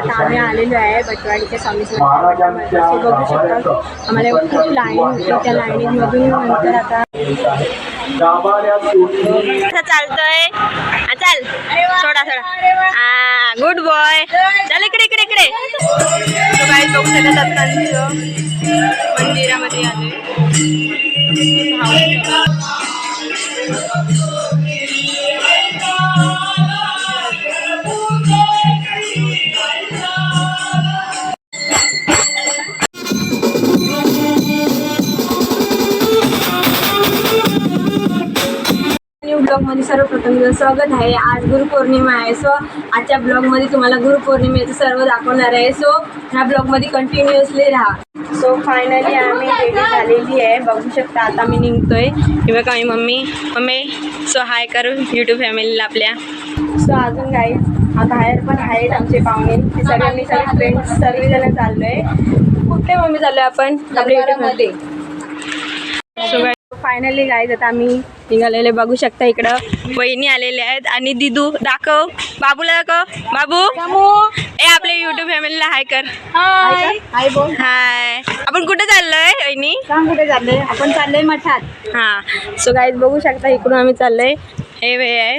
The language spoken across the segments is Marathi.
आता आम्ही आलेलो आहे बटवाडीच्या स्वामी बघू शकतो. आम्हाला खूप लाईन होती. त्या लाईनीमधून नंतर आता चालतोय. हा, चल. सोडा सोडा. हा गुड बॉय चल इकडे इकडे इकडे. तो काही मंदिरामध्ये आले. ब्लॉगमध्ये सर्वप्रथम तुझं स्वागत आहे. आज गुरुपौर्णिमा आहे. सो आजच्या ब्लॉगमध्ये तुम्हाला गुरुपौर्णिमेचं सर्व दाखवणार आहे. सो ह्या ब्लॉगमध्ये कंटिन्युअसली राहा. सो फायनली आम्ही रेडी झालेली आहे. बघू शकता आता मी निघतोय. हे बघा मी मम्मी मम्मी सो हाय करू यूट्यूब फॅमिलीला आपल्या. सो अजून काही बाहेर पण आहेत आमचे पाहुणे. ते सगळ्यांनी सगळे फ्रेंड्स सर्वजण चाललोय. कुठे मम्मी चाललोय आपण? आपल्या युट्यूबमध्ये सो फायनली गाईज आता आम्ही निघालेले बघू शकता इकडं वहिनी आलेल्या आहेत. आणि दिदू दाखव. बाबूला दाखव. बाबू. ए आपल्या युट्यूब फॅमिलीला हाय कर. हाय हाय बोल. हाय आपण कुठे चाललोय वहिनी? कुठे चाललोय? आपण चाललोय मठात. हां. सो गाईज बघू शकता इकडून आम्ही चाललोय. हे वे आहे.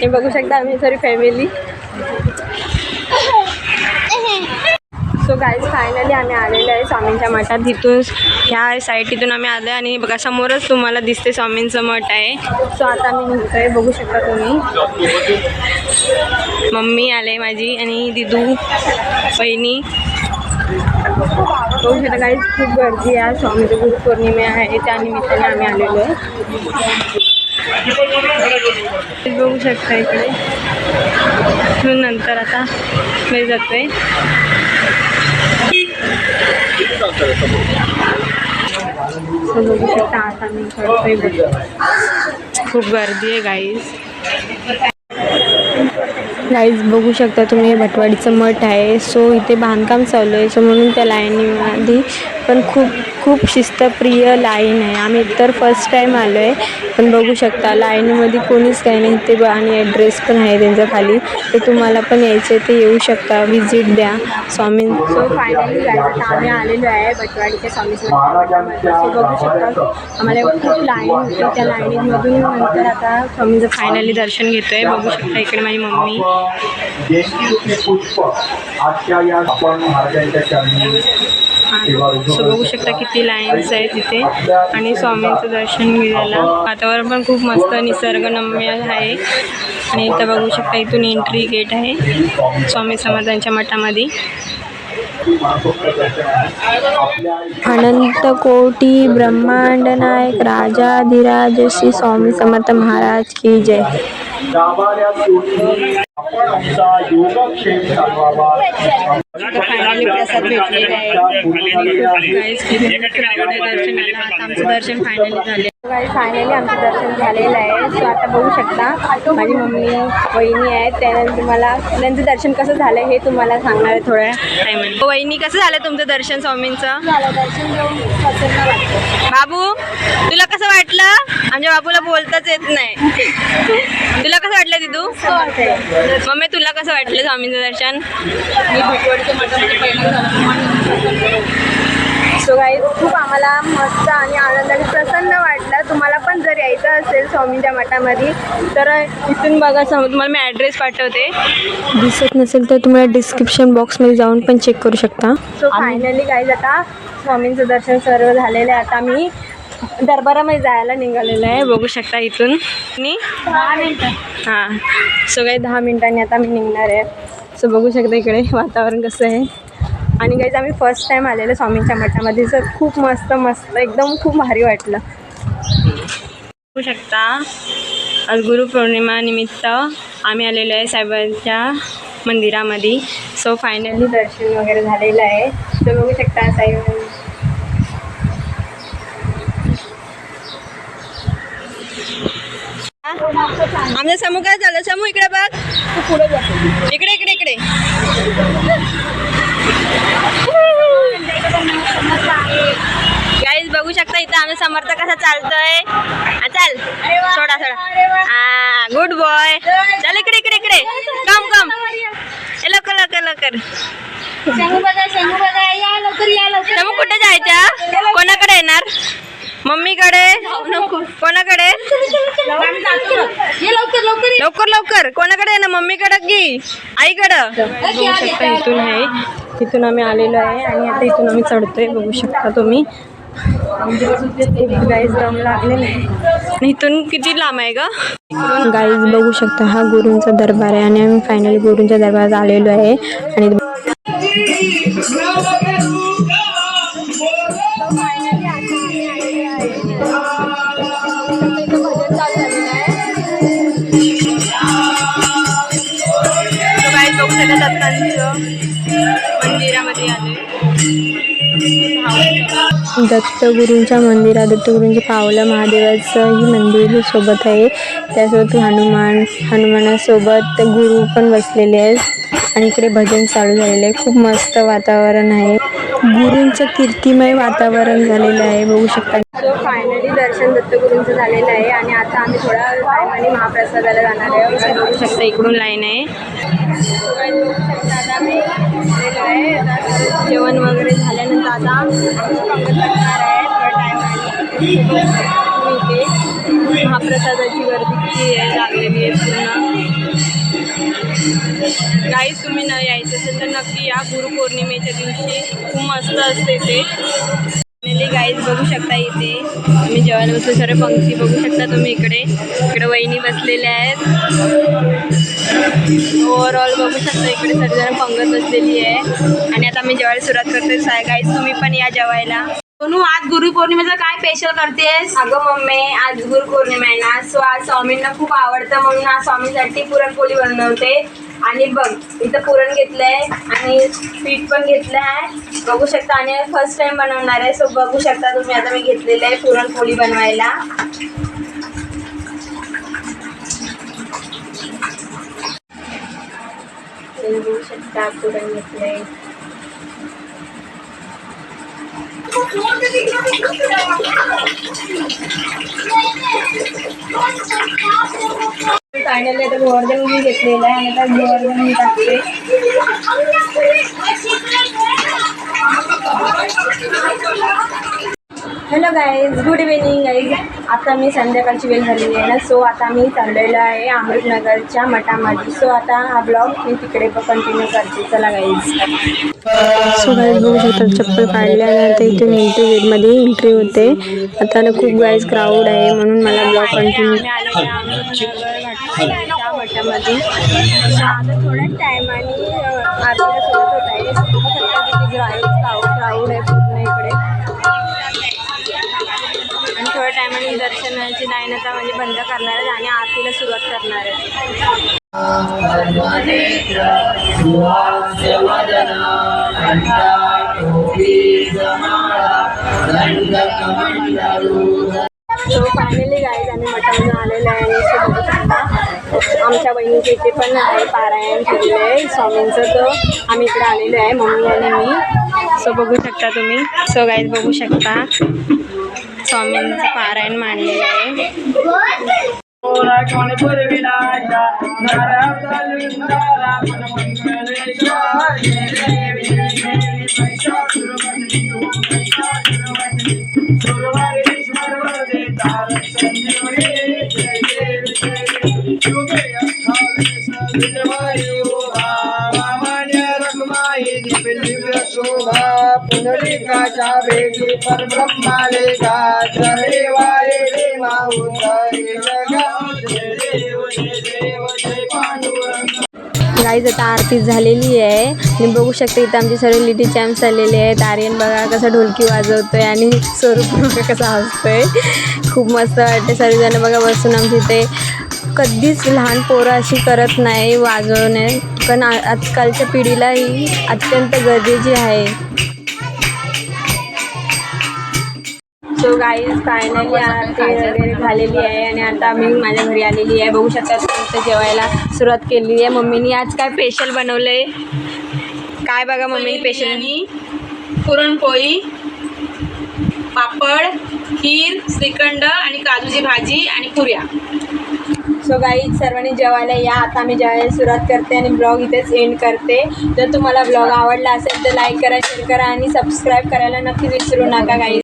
हे बघू शकता आम्ही sorry family so guys finally आम्ही आलेलो आहे स्वामींच्या मठात. तिथून ह्या साईडीतून आम्ही आलो आहे आणि बघा समोरच तुम्हाला दिसते स्वामींचं मठ आहे. सो आता आम्ही निघतोय बघू शकता तुम्ही. मम्मी आले माझी आणि दिदू बहिणी बघू शकता गाईज खूप गर्दी आहे. स्वामीची गुरुपौर्णिमा आहे. त्या निमित्ताने आम्ही आलेलो आहे. बघू शकता इकडे. नंतर आता मी जातोय. खूप गर्दी आहे गाईज गाईज बघू शकता तुम्ही हे भटवाडीचं मठ आहे. सो इथे बांधकाम चालू आहे. सो म्हणून त्या लाईनीमध्ये पण खूप खूप शिस्तप्रिय लाईन आहे. आम्ही तर फर्स्ट टाईम आलो आहे पण बघू शकता लाईनमध्ये कोणीच काही नाही. ते ब- आणि ॲड्रेस पण आहे त्यांचा खाली. तर तुम्हाला पण यायचं आहे ते येऊ शकता. व्हिजिट द्या. स्वामी सो फायनली आता आम्ही आलेलो आहे बटवाडीच्या स्वामी सो बघू शकता आम्हाला खूप लाईन त्या लाईनीमधून नंतर आता स्वामींचं फायनली दर्शन घेतो आहे बघू शकता इकडे माझी मम्मी. पुष्प. आजच्या या आपण महाराजांच्या चरणी. सो बघू शकता किती लाईन्स आहेत तिथे. आणि स्वामींचं दर्शन घ्यायला वातावरण पण खूप मस्त निसर्गनम्य आहे. आणि इथं बघू शकता इथून एंट्री गेट आहे. स्वामी समाजांच्या मठामध्ये. अनंत कोटी ब्रह्मांड नायक राजाधिराज श्री स्वामी समर्थ महाराज की जय. आपण आमचा योगक्षेम सांगावा फायनली प्रसाद भेटलेला आहे आमचं दर्शन फायनली झाले फायनली आमचं दर्शन झालेलं आहे सो आता बघू शकता माझी मम्मी वहिनी आहेत त्यानंतर मला त्यांचं दर्शन कसं झालं हे तुम्हाला सांगणार आहे थोड्या टायमाने वहिनी कसं झालं तुमचं दर्शन स्वामींचं? बाबू तुला कसं वाटलं? आमच्या बाबूला बोलताच येत नाही. तुला कसं वाटलं दिदू? मम्मी तुला कसं वाटलं स्वामींचं दर्शन सो खूप आम्हाला मस्त आणि आनंदाने प्रसन्न वाटलं. तुम्हाला पण जर यायचं असेल स्वामींच्या मठामध्ये तर इथून बघा समोर तुम्हाला मी ॲड्रेस पाठवते. दिसत नसेल तर तुम्हाला डिस्क्रिप्शन बॉक्समध्ये जाऊन पण चेक करू शकता. सो फायनली गाईज आता स्वामींचं दर्शन सर्व झालेलं आहे. आता मी दरबारामध्ये जायला निघालेलं आहे बघू शकता इथून. आणि हां. सो काही दहा मिनिटांनी आता मी निघणार आहे. सो बघू शकता इकडे वातावरण कसं आहे. आणि गाईज आम्ही फर्स्ट टाईम आलेलो स्वामींच्या मठामध्ये. सर खूप मस्त मस्त एकदम खूप भारी वाटलं. बघू शकता आज गुरुपौर्णिमा निमित्त आम्ही आलेलो आहे साहेबांच्या मंदिरामध्ये. सो फायनली दर्शन वगैरे झालेलं आहे. तर बघू शकता साहेब आमचं समूह काय झालं? समूह इकडे बघ. इकडे इकडे इकडे. गाईज बघू शकता इथं आम्ही समर्थ कसा चालतोय. चल. सोडा सोडा. हा गुड बॉय चल इकडे इकडे इकडे. कम कम लवकर लवकर मग कुठे जायच्या कोणाकडे येणार? मम्मीकडे? कोणाकडे? लवकर लवकर. कोणाकडे येणार मम्मीकडे की? आईकडं? बघू शकता इथून आहे. इथून आम्ही आलेलो आहे आणि आता इथून आम्ही चढतोय. बघू शकता तुम्ही. गाईज दम लागलेला आहे. आणि इथून किती लांब आहे ग? गाईज बघू शकता हा गुरूंचा दरबार आहे आणि आम्ही फायनली गुरूंच्या दरबारात आलेलो आहे. आणि मंदिरामध्ये आले दत्तगुरूंच्या मंदिरात दत्तगुरूंचे पावलं महादेवाचंही मंदिर सोबत आहे. त्यासोबत हनुमान हनुमानासोबत गुरु पण बसलेले आहेत. आणि इकडे भजन चालू झालेलं आहे. खूप मस्त वातावरण आहे. गुरूंचं कीर्तिमय वातावरण झालेलं आहे. बघू शकता. दत्तगुरूंचं झालेलं आहे आणि आता आम्ही थोड्या टायमाने महाप्रसादाला जाणार आहे. बघू शकता इकडून लाईन आहे. आता आम्ही आहे. जेवण वगैरे झाल्यानंतर आता आमची पंगत लागणार आहे. थोड्या टायमाने इथे महाप्रसादाची गर्दी किती आहे लागलेली आहे पूर्ण. गाईज तुम्ही न यायचं असेल तर नक्की या. गुरुपौर्णिमेच्या दिवशी खूप मस्त असते ते. फायनली गाईज बघू शकता इथे. तुम्ही जेवायला बसले सर्व पंक्ती बघू शकता तुम्ही इकडे. इकडे वहिनी बसलेल्या आहेत. ओव्हरऑल बघू शकता इकडे सर्वजण पंगत बसलेली आहे. आणि आता मी जेवायला सुरुवात करते गाईज तुम्ही पण या जेवायला. सोनू आज गुरुपौर्णिमेचं काय स्पेशल करतेस? अगं मम्मी आज गुरुपौर्णिमा आहे ना. सो आज स्वामींना खूप आवडतं म्हणून आज स्वामींसाठी पुरणपोळी बनवते. आणि बघ इथं पुरण घेतलंय आणि पीठ पण घेतलं आहे बघू शकता आणि फर्स्ट टाइम बनवणार आहे सो बघू शकता तुम्ही. आता मी घेतलेलं आहे पुरणपोळी बनवायला. बघू शकता पुरण घेतलंय. फायनली आता गोवर्धन घी घेतलेला आहे. आणि आता गोवर्धन घी टाकते. Hello guys good evening guys आता मी संध्याकाळची वेळ झालेली आहे ना. सो आता मी चाललेलो आहे अमृतनगरच्या मठामध्ये सो आता हा ब्लॉग मी तिकडे कंटिन्यू करते. चला गाईज सो गाईज बघू शकता चप्पल काढल्यानंतर इथून एंट्री गेटमध्ये एंट्री होते. आता ना खूप गाईज क्राऊड आहे म्हणून मला ब्लॉग कंटिन्यू त्या मठामध्ये आता थोड्या टायमाने आरतीला सुरुवात होत आहे क्राऊड आहे पूर्ण इकडे. आणि थोड्या टायमाने दर्शनाची आता म्हणजे बंद करणार आहेत आणि आरतीला सुरुवात करणार आहेत सो फायनली गाईज आम्ही मठामधून आलेलं आहे आणि सो बघू शकता आमच्या बहिणीचे इथे पण आहे पारायण केलेलं आहे. स्वामींचं तर आम्ही इकडे आलेलो आहे मम्मी आणि मी. सो बघू शकता तुम्ही. सो गाईज बघू शकता. स्वामींचं पारायण मांडलेलं आहे. पुनरिकाच्या जय वारे जगा गाईज आता आरती झालेली आहे. आणि बघू शकते इथं आमचे सर्व लिटी चॅम्प्स आलेले आहेत. आर्यन बघा कसं ढोलकी वाजवतोय आणि स्वरूप बघा कसा हसतोय. खूप मस्त वाटते सर्वजण बघा बसून आमच्या इथे कधीच लहान पोरं अशी करत नाही वाजवणे. पण आ- आजकालच्या पिढीला ही अत्यंत गरजेची आहे. सो गाईज फायनली आरती वगैरे झालेली आहे आणि आता मी माझ्या घरी आलेली आहे. बघू शकता जेवायला सुरुवात केलेली आहे. मम्मीनी आज काय स्पेशल बनवलंय? काय बघा मम्मीने स्पेशल पुरणपोळी पापड खीर श्रीखंड आणि काजूची भाजी आणि पुऱ्या. सो गाई सर्वांनी जेवायला या. आता मी जेवायला सुरुवात करते आणि ब्लॉग इथेच एंड करते. जर तुम्हाला ब्लॉग आवडला असेल तर लाईक करा शेअर करा आणि सबस्क्राईब करायला नक्की विसरू नका गाई